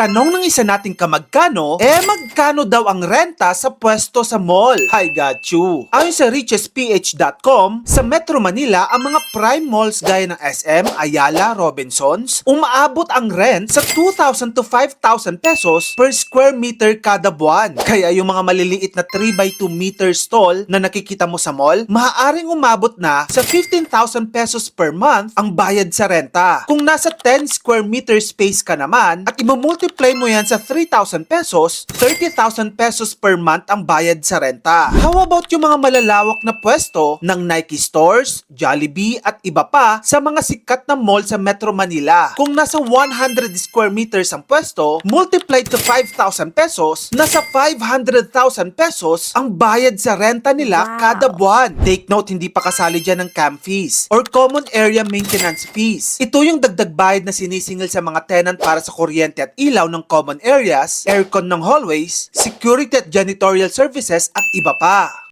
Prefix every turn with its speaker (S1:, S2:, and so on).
S1: Tanong ng isa nating kamagkano, eh magkano daw ang renta sa pwesto sa mall? I got you. Ayon sa richesph.com, sa Metro Manila, ang mga prime malls gaya ng SM, Ayala, Robinsons, umaabot ang rent sa 2,000 to 5,000 pesos per square meter kada buwan. Kaya yung mga maliliit na 3 by 2 meter stall na nakikita mo sa mall, maaaring umabot na sa 15,000 pesos per month ang bayad sa renta. Kung nasa 10 square meter space ka naman at imumultiply mo yan sa 3,000 pesos, 30,000 pesos per month ang bayad sa renta. How about yung mga malalawak na pwesto ng Nike stores, Jollibee at iba pa sa mga sikat na mall sa Metro Manila? Kung nasa 100 square meters ang pwesto, multiplied to 5,000 pesos, nasa 500,000 pesos ang bayad sa renta nila
S2: Wow.
S1: kada buwan. Take note, hindi pa kasali dyan ng camp fees or common area maintenance fees. Ito yung dagdag bayad na sinisingil sa mga tenant para sa kuryente at ilaw ng common areas, aircon ng hallways, security at janitorial services at iba pa.